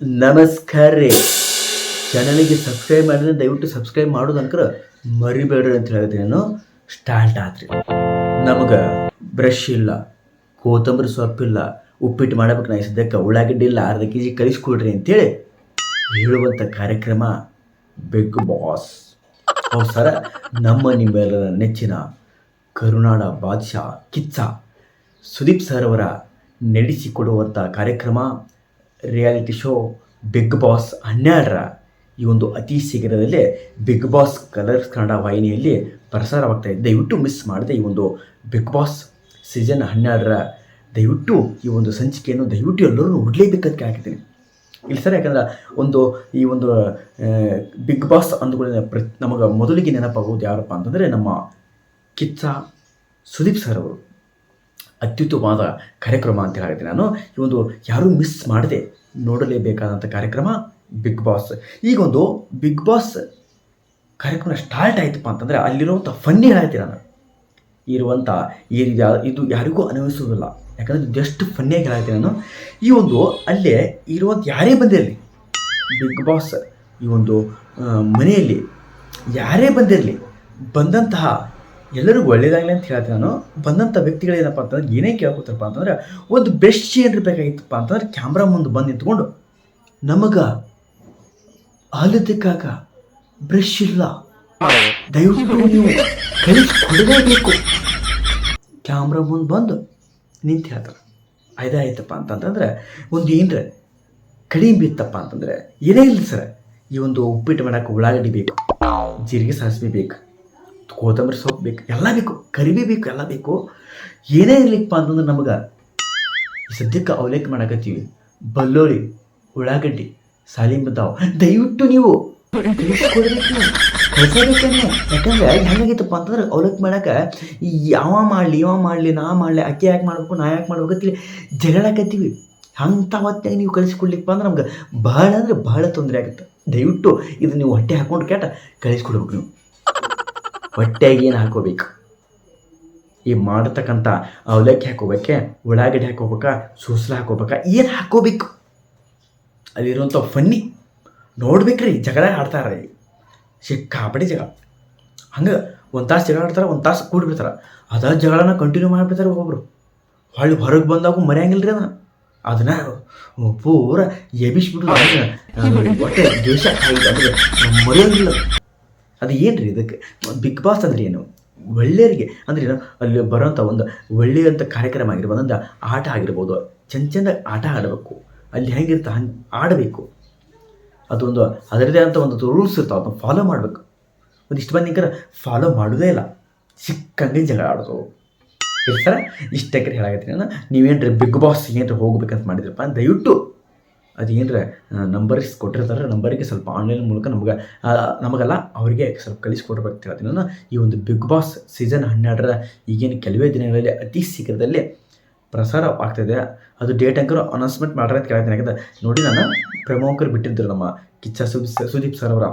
ನಮಸ್ಕಾರ ರೀ ಚಾನಲಿಗೆ ಸಬ್ಸ್ಕ್ರೈಬ್ ಮಾಡಿದ್ರೆ ದಯವಿಟ್ಟು ಸಬ್ಸ್ಕ್ರೈಬ್ ಮಾಡೋದು ಅನ್ಕರ ಮರಿಬೇಡ್ರಿ ಅಂತ ಹೇಳಿದ್ರೆ ನಾನು. ಸ್ಟಾರ್ಟ್ ಆದ್ರಿ ನಮಗೆ ಬ್ರಷ್ ಇಲ್ಲ, ಕೊತ್ತಂಬರಿ ಸೊಪ್ಪಿಲ್ಲ ಉಪ್ಪಿಟ್ಟು ಮಾಡಬೇಕು ನಾ ಸದ್ಯಕ್ಕೆ ಉಳ್ಳಾಗಡ್ಡಿ ಇಲ್ಲ, ಅರ್ಧ ಕೆ ಜಿ ಕಳಿಸ್ಕೊಡ್ರಿ ಅಂತೇಳಿ ಹೇಳುವಂಥ ಕಾರ್ಯಕ್ರಮ ಬಿಗ್ ಬಾಸ್ ಸರ, ನಮ್ಮ ನಿಮ್ಮೆಲ್ಲರ ನೆಚ್ಚಿನ ಕರುನಾಡ ಬಾದ್ಶಾ ಕಿಚ್ಚ ಸುದೀಪ್ ಸರ್ ಅವರ ನಡೆಸಿಕೊಡುವಂಥ ಕಾರ್ಯಕ್ರಮ ರಿಯಾಲಿಟಿ ಶೋ ಬಿಗ್ ಬಾಸ್ ಹನ್ನೆರಡರ ಈ ಒಂದು ಅತಿ ಶೀಘ್ರದಲ್ಲೇ ಬಿಗ್ ಬಾಸ್ ಕಲರ್ಸ್ ಕನ್ನಡ ವಾಹಿನಿಯಲ್ಲಿ ಪ್ರಸಾರವಾಗ್ತಾ ಇದೆ. ದಯವಿಟ್ಟು ಮಿಸ್ ಮಾಡದೆ ಈ ಒಂದು ಬಿಗ್ ಬಾಸ್ ಸೀಸನ್ ಹನ್ನೆರಡರ ದಯವಿಟ್ಟು ಈ ಒಂದು ಸಂಚಿಕೆಯನ್ನು ದಯವಿಟ್ಟು ಎಲ್ಲರೂ ನೋಡಲೇಬೇಕಂತ ಹಾಕಿದ್ದೀನಿ. ಇಲ್ಲಿ ಸರ್, ಯಾಕಂದ್ರೆ ಒಂದು ಈ ಒಂದು ಬಿಗ್ ಬಾಸ್ ಅಂದ್ಕೊಳ್ಳಿ ಪ್ರ, ನಮಗೆ ಮೊದಲಿಗೆ ನೆನಪಾಗೋದು ಯಾರಪ್ಪ ಅಂತಂದರೆ ನಮ್ಮ ಕಿಚ್ಚ ಸುದೀಪ್ ಸರ್ ಅವರು. ಅತ್ಯುತ್ತಮವಾದ ಕಾರ್ಯಕ್ರಮ ಅಂತ ಹೇಳಿದೆ ನಾನು. ಈ ಒಂದು ಯಾರೂ ಮಿಸ್ ಮಾಡದೆ ನೋಡಲೇಬೇಕಾದಂಥ ಕಾರ್ಯಕ್ರಮ ಬಿಗ್ ಬಾಸ್ ಈಗೊಂದು ಬಿಗ್ ಬಾಸ್ ಕಾರ್ಯಕ್ರಮ ಸ್ಟಾರ್ಟ್ ಆಯ್ತಪ್ಪ ಅಂತಂದರೆ ಅಲ್ಲಿರುವಂಥ ಫನ್ನಿ ಹೇಳ್ತೀನಿ ನಾನು. ಇರುವಂಥ ಏನು ಇದು ಯಾರಿಗೂ ಅನುಭವಿಸುವುದಿಲ್ಲ. ಯಾಕಂದರೆ ಇದು ಎಷ್ಟು ಫನ್ನಿಯಾಗಿ ಹೇಳ್ತೀನಿ ನಾನು. ಈ ಒಂದು ಅಲ್ಲೇ ಇರುವಂಥ ಯಾರೇ ಬಂದಿರಲಿ ಬಿಗ್ ಬಾಸ್ ಈ ಒಂದು ಮನೆಯಲ್ಲಿ ಯಾರೇ ಬಂದಿರಲಿ ಬಂದಂತಹ ಎಲ್ಲರಿಗೂ ಒಳ್ಳೇದಾಗಲಿ ಅಂತ ಹೇಳ್ತೀನಿ ನಾನು. ಬಂದಂಥ ವ್ಯಕ್ತಿಗಳೇನಪ್ಪ ಅಂತಂದ್ರೆ ಏನೇ ಕೇಳ್ಕೊತಾರಪ್ಪ ಅಂತಂದ್ರೆ ಒಂದು ಬೆಸ್ಟ್ ಏನ್ರಿ ಬೇಕಾಗಿತ್ತಪ್ಪ ಅಂತಂದ್ರೆ ಕ್ಯಾಮ್ರಾ ಮುಂದೆ ಬಂದು ನಿಂತ್ಕೊಂಡು, ನಮಗೆ ತಿಕ್ಕಾಕ ಬ್ರಷ್ ಇಲ್ಲ. ದಯವಿಟ್ಟು ನೀವು ಕಲಿಸ್ಕೊಡಲೇಬೇಕು ಕ್ಯಾಮ್ರಾ ಮುಂದೆ ಬಂದು ನಿಂತು ಹೇಳ್ತಾರೆ. ಆಯ್ತಪ್ಪ ಅಂತಂತಂದ್ರೆ ಒಂದು ಏನರ ಕಡಿಮೆ ಬಿತ್ತಪ್ಪ ಅಂತಂದ್ರೆ, ಏನೇ ಇಲ್ಲ ಸರ್, ಈ ಒಂದು ಉಪ್ಪಿಟ್ಟು ಮಾಡೋಕೆ ಉಳ್ಳಾಗಡ್ಡಿ ಬೇಕು, ಜೀರಿಗೆ ಸಾಸಿವೆ ಬೇಕು ಕೊತ್ತಂಬರಿ ಸೊಪ್ಪು ಬೇಕು, ಎಲ್ಲ ಬೇಕು, ಕರಿಬಿ ಬೇಕು, ಎಲ್ಲ ಬೇಕು. ಏನೇ ಇರಲಿಕ್ಕಪ್ಪ ಅಂತಂದ್ರೆ ನಮಗೆ ಸದ್ಯಕ್ಕೆ ಅವಲೇಖ ಮಾಡಕತ್ತೀವಿ. ಬಲ್ಲೋಳಿ ಉಳ್ಳಾಗಡ್ಡಿ ಸಾಲಿಂಬದ್ದಾವ ದಯವಿಟ್ಟು ನೀವು ಯಾಕಂದ್ರೆ ಹೆಂಗಾಗಿತ್ತಪ್ಪ ಅಂತಂದ್ರೆ ಅವಲಕ್ಕಿ ಮಾಡಕ್ಕೆ ಯಾವ ಮಾಡಲಿ ಯಾವ ಮಾಡಲಿ, ನಾ ಮಾಡಲಿ, ಅಕ್ಕಿ ಯಾಕೆ ಮಾಡ್ಬೇಕು, ನಾ ಯಾಕೆ ಮಾಡ್ಬೇಕು ಅಂತೇಳಿ ಜಗಳಾಕತ್ತೀವಿ. ಅಂಥ ಹೊತ್ತಾಗ ನೀವು ಕಳಿಸ್ಕೊಡ್ಲಿಕ್ಕಪ್ಪ ಅಂದ್ರೆ ನಮ್ಗೆ ಬಹಳ ಅಂದ್ರೆ ಬಹಳ ತೊಂದರೆ ಆಗುತ್ತೆ. ದಯವಿಟ್ಟು ಇದು ನೀವು ಹೊಟ್ಟೆ ಹಾಕೊಂಡು ಕೇಟ ಕಳಿಸ್ಕೊಡ್ಬೇಕು ನೀವು. ಹೊಟ್ಟೆಗೆ ಏನು ಹಾಕೋಬೇಕು? ಈ ಮಾಡತಕ್ಕಂಥ ಅವಲಕ್ಕಿ ಹಾಕೋಬೇಕೆ, ಉಳ್ಳಾಗಡ್ಡಿ ಹಾಕೋಬೇಕಾ, ಸೂಸಲ ಹಾಕೋಬೇಕಾ, ಏನು ಹಾಕೋಬೇಕು? ಅಲ್ಲಿರುವಂಥ ಫನ್ನಿ ನೋಡ್ಬೇಕ್ರಿ, ಜಗಳ ಆಡ್ತಾರೆ ಸಿಕ್ಕಾಪಡಿ ಜಗಳ. ಹಂಗೆ ಒಂದು ತಾಸು ಜಗಳ ಆಡ್ತಾರೆ, ಒಂದು ತಾಸು ಕೂಡ್ಬಿಡ್ತಾರೆ ಅದ ಜಗಳನ ಕಂಟಿನ್ಯೂ ಮಾಡಿಬಿಡ್ತಾರೆ ಒಬ್ಬೊಬ್ರು. ಹೊಳ್ಳಿ ಹೊರಗೆ ಬಂದಾಗೂ ಮರೆಯಂಗಿಲ್ಲ ರೀ ಅದನ್ನ ಅದನ್ನ ಪೂರ ಎಬಿಸ್ಬಿಟ್ಟು ಒಟ್ಟೆ ದೇಶ ಅಂದ್ರೆ ಮರೆಯಂಗಿಲ್ಲ ಅದು ಏನು ರೀ ಇದಕ್ಕೆ? ಬಿಗ್ ಬಾಸ್ ಅಂದರೆ ಏನು? ಒಳ್ಳೆಯರಿಗೆ ಅಂದರೆ ಏನು? ಅಲ್ಲಿ ಬರೋಂಥ ಒಂದು ಒಳ್ಳೆಯಂಥ ಕಾರ್ಯಕ್ರಮ ಆಗಿರ್ಬೋದು ಒಂದು ಆಟ ಆಗಿರ್ಬೋದು, ಚೆಂದ ಚೆಂದ ಆಟ ಆಡಬೇಕು. ಅಲ್ಲಿ ಹೆಂಗಿರ್ತ ಹಂಗೆ ಆಡಬೇಕು. ಅದೊಂದು ಅದರದೇ ಆದಂಥ ಒಂದು ರೂಲ್ಸ್ ಇರ್ತಾವೆ, ಅದನ್ನು ಫಾಲೋ ಮಾಡಬೇಕು. ಒಂದಿಷ್ಟು ಮಂದಿ ಫಾಲೋ ಮಾಡೋದೇ ಇಲ್ಲ. ಸಿಕ್ಕಂಗೆ ಜಗಳ ಆಡೋದು. ಇರ್ತಾರೆ ಇಷ್ಟಕ್ಕೆ ಹೇಳಾಗತ್ತೀನಿ ನಾನು. ರೀ ಬಿಗ್ ಬಾಸ್ ಏನ್ರ ಹೋಗ್ಬೇಕಂತ ಮಾಡಿದ್ರಪ್ಪ? ದಯವಿಟ್ಟು ಅದು ಏನರ ನಂಬರ್ಸ್ ಕೊಟ್ಟಿರ್ತಾರೆ ನಂಬರಿಗೆ ಸ್ವಲ್ಪ ಆನ್ಲೈನ್ ಮೂಲಕ ನಮ್ಗೆ ನಮಗಲ್ಲ ಅವರಿಗೆ ಸ್ವಲ್ಪ ಕಲಿಸ್ಕೊಡ್ಬೇಕು ಹೇಳ್ತೀನಿ. ನಾನು ಈ ಒಂದು ಬಿಗ್ ಬಾಸ್ ಸೀಸನ್ ಹನ್ನೆರಡರ ಈಗಿನ ಕೆಲವೇ ದಿನಗಳಲ್ಲಿ ಅತಿ ಶೀಘ್ರದಲ್ಲಿ ಪ್ರಸಾರ ಆಗ್ತಾಯಿದೆ ಅದು ಡೇಟ್ ಅಂಕರು ಅನೌನ್ಸ್ಮೆಂಟ್ ಮಾಡ್ರೆ ಅಂತ ಕೇಳ್ತೀನಿ. ಯಾಕಂದ್ರೆ ನೋಡಿ ನಾನು ಪ್ರೇಮ ಬಿಟ್ಟಿದ್ದರು ನಮ್ಮ ಕಿಚ್ಚ ಸುದೀಪ್ ಸರ್ ಅವರ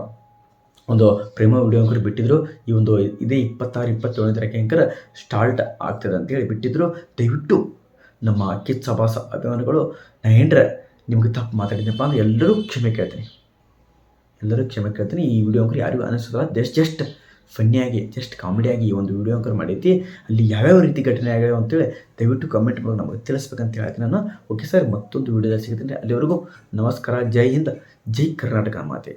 ಒಂದು ಪ್ರೇಮ ವಿಡಿಯೋ ಅಂಕರು ಬಿಟ್ಟಿದ್ರು. ಈ ಒಂದು ಇದೇ ಇಪ್ಪತ್ತಾರು, ಇಪ್ಪತ್ತೇಳನೇ ತಾರೀಕು ಅಂಕರ್ ಸ್ಟಾರ್ಟ್ ಆಗ್ತದೆ ಅಂತೇಳಿ ಬಿಟ್ಟಿದ್ರು. ದಯವಿಟ್ಟು ನಮ್ಮ ಕಿಚ್ಚ ಬಾಸ ಅಭಿಮಾನಿಗಳು ನಾ ಏನ್ರ ನಿಮ್ಗೆ ತಪ್ಪು ಮಾತಾಡಿದ್ನಪ್ಪ ಅಂದರೆ ಎಲ್ಲರೂ ಕ್ಷಮೆ ಕೇಳ್ತೀನಿ. ಎಲ್ಲರೂ ಕ್ಷಮೆ ಕೇಳ್ತೀನಿ. ಈ ವಿಡಿಯೋ ಅಂಕರ್ ಯಾರಿಗೂ ಅನಿಸೋದಿಲ್ಲ ಜಸ್ಟ್ ಜಸ್ಟ್ ಫನ್ನಿಯಾಗಿ ಜಸ್ಟ್ ಕಾಮಿಡಿಯಾಗಿ ಈ ಒಂದು ವಿಡಿಯೋ ಅಂಕರ್ ಮಾಡೈತಿ ಅಲ್ಲಿ ಯಾವ್ಯಾವ ರೀತಿ ಘಟನೆ ಆಗ್ಯಾವ ಅಂತೇಳಿ ದಯವಿಟ್ಟು ಕಮೆಂಟ್ ಮಾಡಿ ನಮಗೆ ತಿಳಿಸ್ಬೇಕಂತ ಹೇಳ್ತೀನಿ ನಾನು. ಓಕೆ ಸರ್ ಮತ್ತೊಂದು ವಿಡಿಯೋದಲ್ಲಿ ಸಿಗ್ತೀನಿ. ಅಲ್ಲಿವರೆಗೂ ನಮಸ್ಕಾರ. ಜೈ ಹಿಂದ್, ಜೈ ಕರ್ನಾಟಕ ಮಾತೆ.